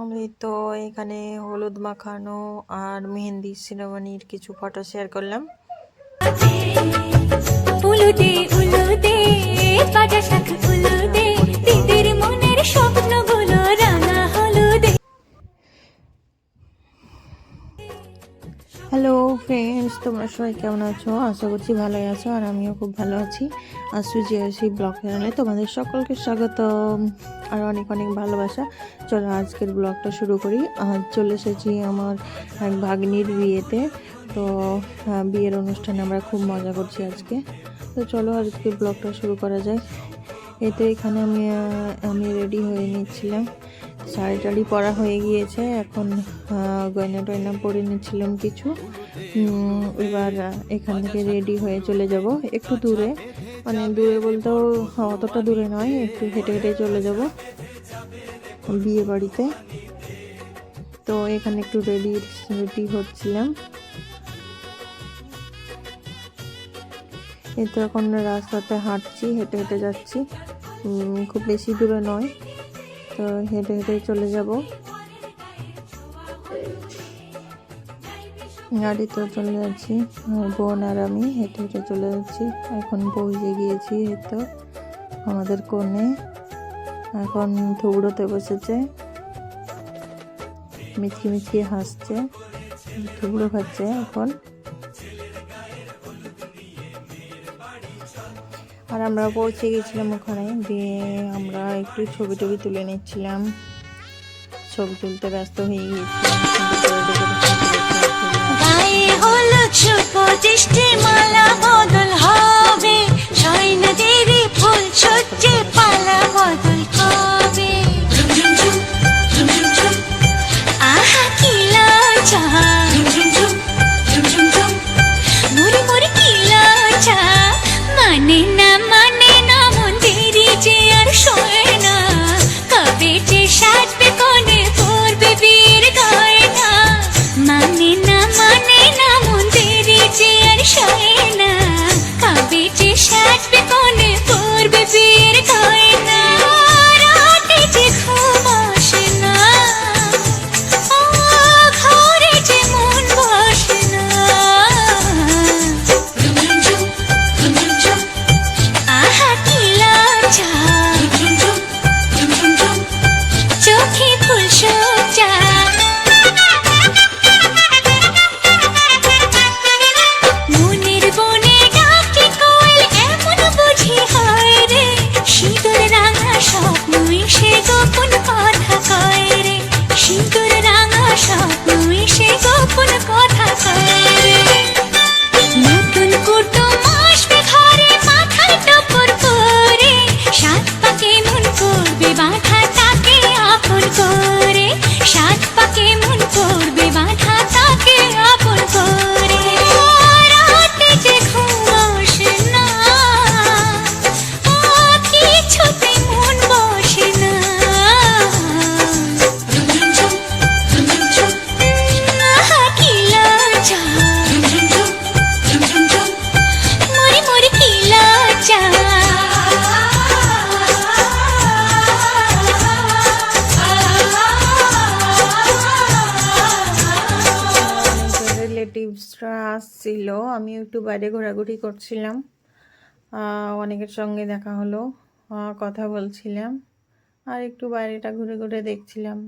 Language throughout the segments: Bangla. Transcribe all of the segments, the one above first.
আমি তো এখানে হলুদ মাখানো আর মেহেন্দি সিনেমানির কিছু ফটো শেয়ার করলাম। হ্যালো ফ্রেন্ডস তোমরা সবাই কেমন আছো? আশা করছি ভালোই আছো আর আমিও খুব ভালো আছি। আর সুজি আসি ব্লগ চ্যানেলে তোমাদের সকলকে স্বাগত আর অনেক অনেক ভালোবাসা। চলো আজকের ব্লগটা শুরু করি। আর চলে এসেছি আমার এক ভাগ্নির বিয়েতে। তো বিয়ের অনুষ্ঠানে আমরা খুব মজা করছি আজকে। তো চলো আজকে ব্লগটা শুরু করা যায় এই তো এখানে আমি আমি রেডি হয়ে নিচ্ছিলাম। শাড়ি টাড়ি পরা হয়ে গিয়েছে। এখন গয়না টয়না পরে নিচ্ছিলাম কিছু। এবার এখান থেকে রেডি হয়ে চলে যাব একটু দূরে। মানে দূরে বলতেও অতটা দূরে নয়, একটু হেঁটে হেঁটে চলে যাব বিয়ে বাড়িতে তো এখানে একটু রেডি রেডি হচ্ছিলাম। এই এখন রাস্তাতে হাঁটছি, হেঁটে হেঁটে যাচ্ছি। খুব বেশি দূরে নয়, তো হেঁটে হেঁটে চলে যাব। গাড়িতে চলে যাচ্ছি বোন আর আমি হেঁটে হেঁটে চলে যাচ্ছি। এখন পৌঁছে গিয়েছি তো, আমাদের কোণে এখন থুবড়োতে বসেছে মিচকি মিচকি হাসছে থুবড়ো খাচ্ছে এখন। আর আমরা পৌঁছে গেছিলাম ওখানে। দিয়ে আমরা একটু ছবি টবি তুলে নিচ্ছিলাম। ছবি তুলতে ব্যস্ত হয়ে গিয়েছিলাম। দেবী ফুল পালা বদল চোখে ফুল বাইরে করছিলাম। অনেকের সঙ্গে দেখা হলো কথা বলছিলাম, আর একটু বাইরেটা ঘুরে ঘুরে দেখছিলাম।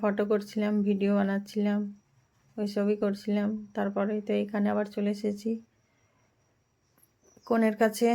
ফটো করছিলাম, ভিডিও বানাচ্ছিলাম ওইসবই করছিলাম তারপরে তো এখানে আবার চলে এসেছি। কোনের কাছে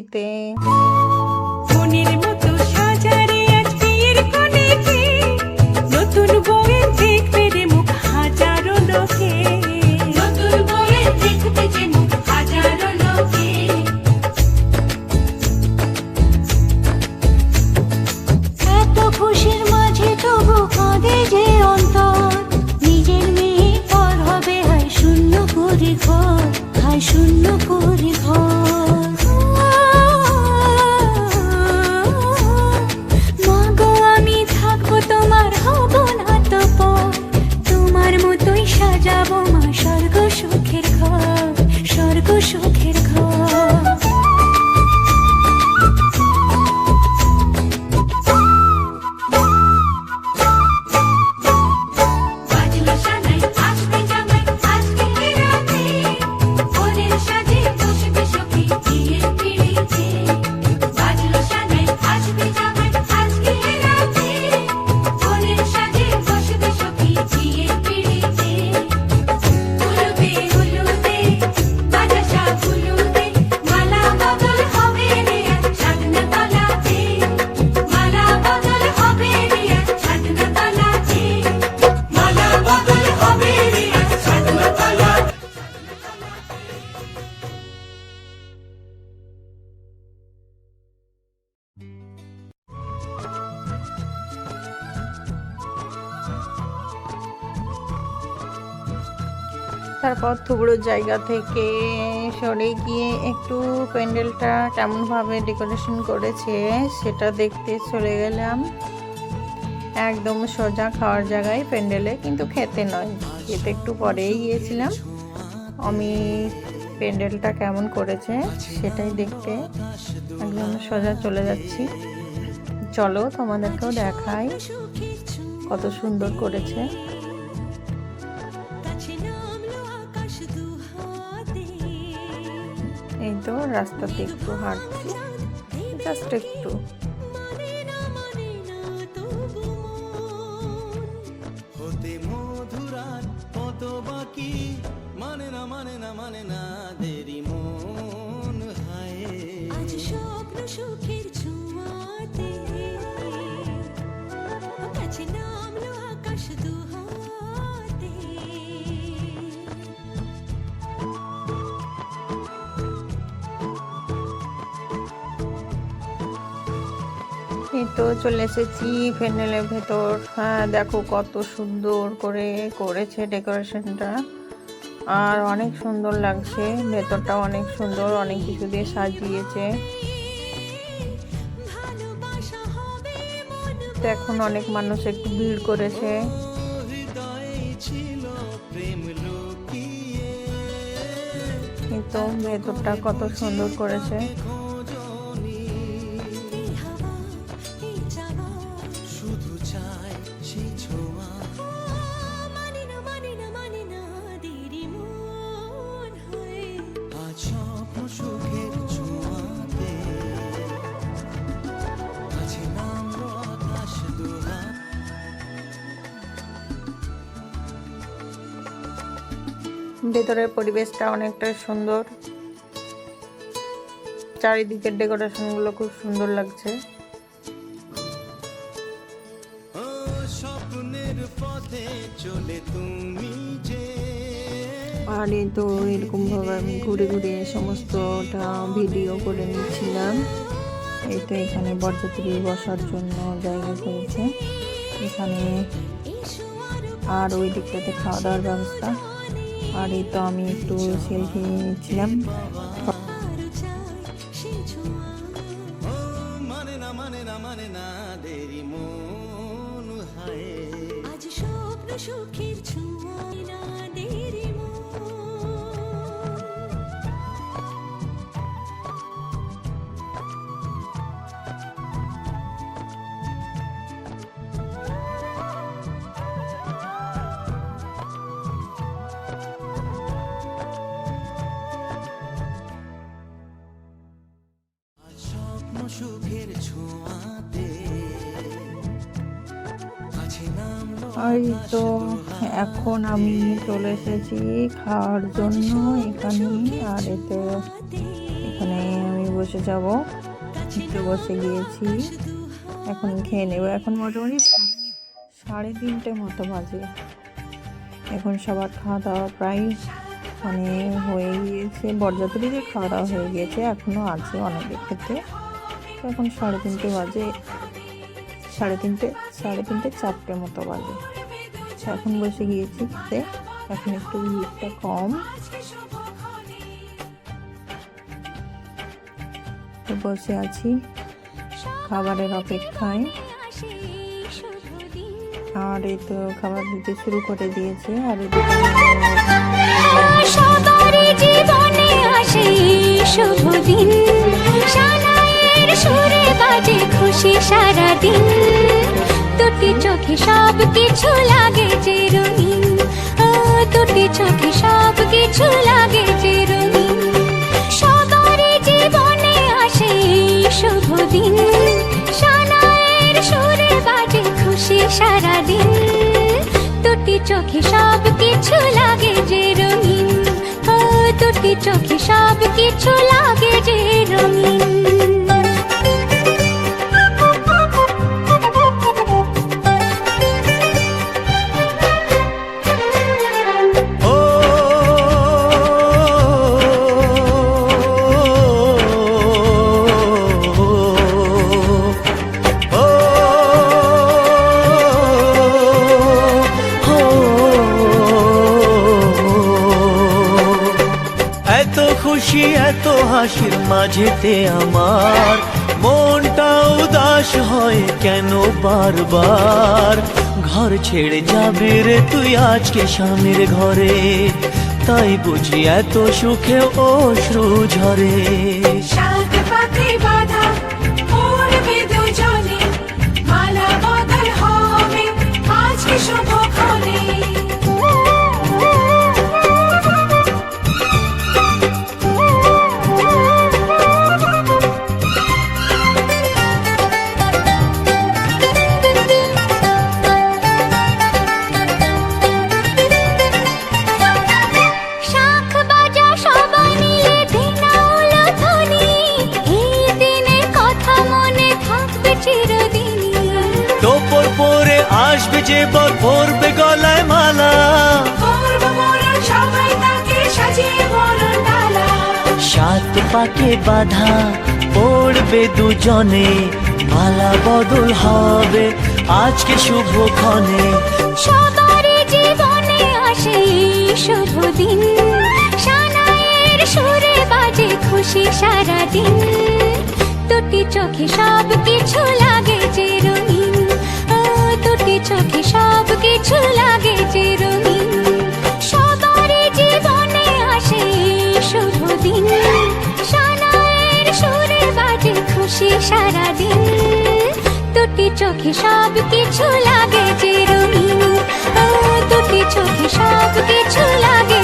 určitý তারপর থুবড়ো জায়গা থেকে সরে গিয়ে একটু প্যান্ডেলটা কেমনভাবে ডেকোরেশন করেছে, সেটা দেখতে চলে গেলাম। একদম সোজা খাওয়ার জায়গায় প্যান্ডেলে, কিন্তু খেতে নয়। খেতে একটু পরেই গিয়েছিলাম। আমি প্যান্ডেলটা কেমন করেছে, সেটাই দেখতে। একদম সোজা চলে যাচ্ছি। চলো তোমাদেরকেও দেখাই কত সুন্দর করেছে। রাস্তাতে একটু হাঁটছি জাস্ট একটু। এই তো চলে এসেছি প্যান্ডেলের ভেতর। হ্যাঁ দেখো কত সুন্দর করে করেছে ডেকোরেশনটা। আর অনেক সুন্দর লাগছে ভেতরটা অনেক সুন্দর, অনেক কিছু দিয়ে সাজিয়েছে। এখন অনেক মানুষ একটু ভিড় করেছে। কিন্তু ভেতরটা কত সুন্দর করেছে। ভেতরের পরিবেশটা অনেকটা সুন্দর। চারিদিকের ডেকোরেশনগুলো খুব সুন্দর লাগছে। আর এই তো এরকমভাবে আমি ঘুরে ঘুরে সমস্তটা ভিডিও করে নিচ্ছিলাম এই তো এখানে বরযাত্রী বসার জন্য জায়গা করেছে এখানে আর ওই দিকটাতে খাওয়া দাওয়ার ব্যবস্থা। আর এই তো আমি একটু সেলফি নিচ্ছিলাম। এই তো এখন আমি চলে এসেছি খাওয়ার জন্য এখানে, আর এতে এখানে আমি বসে যাব। একটু বসে গিয়েছি। এখন খেয়ে নেব। এখন মোটামুটি সাড়ে তিনটে মতো বাজে। এখন সবার খাওয়া দাওয়া প্রায় মানে হয়ে গিয়েছে। বরযাত্রীদের খাওয়া দাওয়া হয়ে গিয়েছে এখনও আছে অনেকের ক্ষেত্রে। এখন সাড়ে তিনটে বাজে। সাড়ে তিনটে সাড়ে তিনটে চারটে মতো বাজে। আচ্ছা, এখন বসে গিয়েছি খেতে এখন একটু ভিড়টা কম। বসে আছি খাবারের অপেক্ষায়। আর এই তো খাবার দিতে শুরু করে দিয়েছে আর শুভ দিন। সুরে বাজে খুশি সারাদিন। চোখে সব কিছু লাগে যে ও দুটি চোখে সব কিছু লাগে যে রঙিন সবারই জীবনে আসে শুভ দিন। সানাইয়ের সুরে বাজে খুশি সারাদিন। দুটি চোখে সব কিছু লাগে যে ও দুটি চোখে সব কিছু লাগে যে মাঝেতে আমার। মনটা উদাস হয় কেন বারবার? ঘর ছেড়ে যাবে রে তুই আজকে স্বামীর ঘরে। তাই বুঝি এত সুখে অশ্রু ঝরে তোপর পরে আসবে যে বর পরবে গলায় মালা। সাত পাকে বাধা পড়বে দুজনে মালা বদল হবে আজকে শুভক্ষণে সবারই জীবনে আসে শুভ দিন সানাইয়ের সুরে বাজে খুশি সারাদিন। দুটি চোখে সব কিছু লাগে ও দুটি চোখে সব কিছু লাগে চিরদিন? সবারই জীবনে আসে শুভ দিন। সানায়ের সুরে বাজে খুশি সারাদিন। দুটি চোখে সব কিছু লাগে চিরদিন। দুটি চোখে সব কিছু লাগে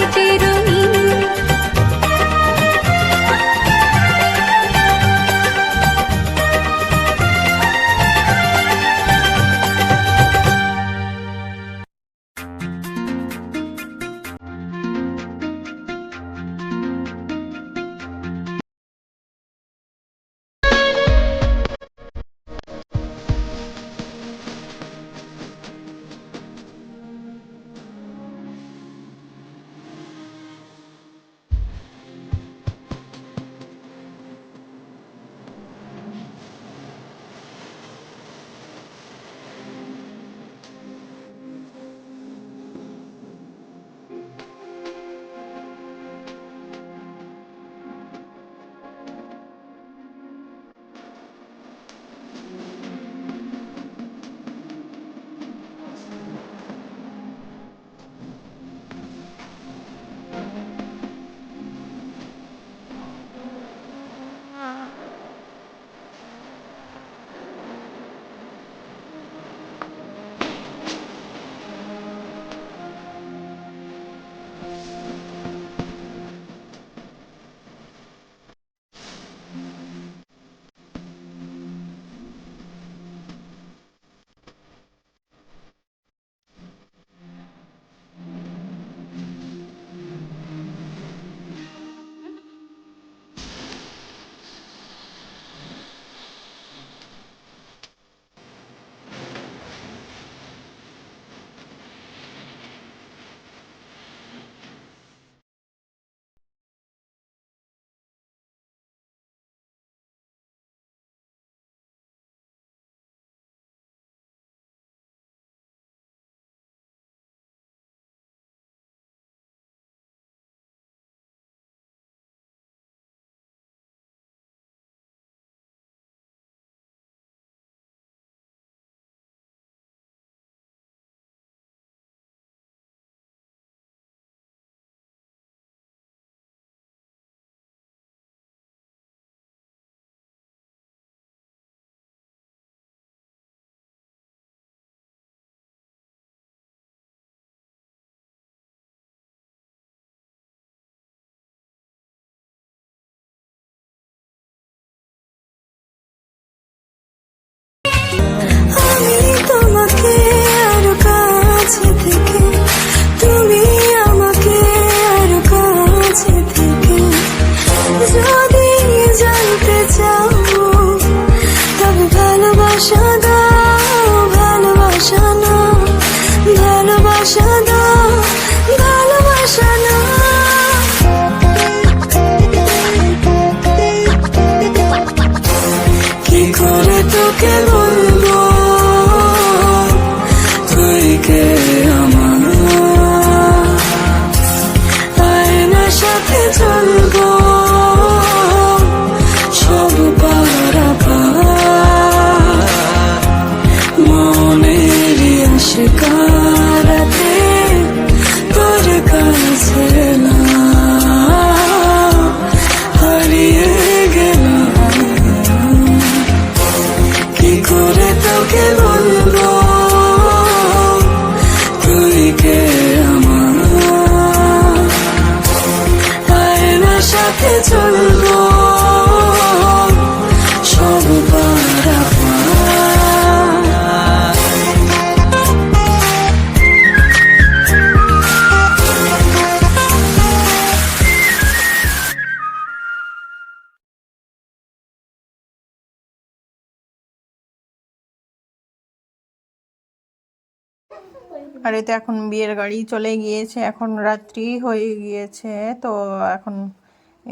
আর এই তো এখন বিয়ের গাড়ি চলে গিয়েছে, এখন রাত্রি হয়ে গিয়েছে, তো এখন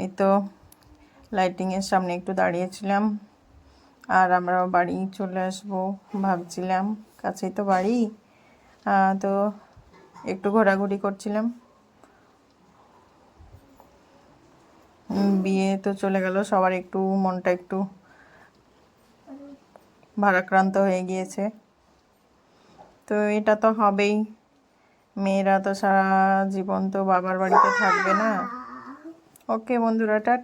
এই তো লাইটিংয়ের সামনে একটু দাঁড়িয়েছিলাম। আর আমরা বাড়ি চলে আসব ভাবছিলাম, কাছেই তো বাড়ি। তো একটু ঘোরাঘুরি করছিলাম। বিয়ে তো চলে গেল, সবার একটু মনটা একটু ভারাক্রান্ত হয়ে গিয়েছে। তো এটা তো হবেই। মেয়েরা তো সারা জীবন তো বাবার বাড়িতে থাকবে না। ওকে বন্ধুরা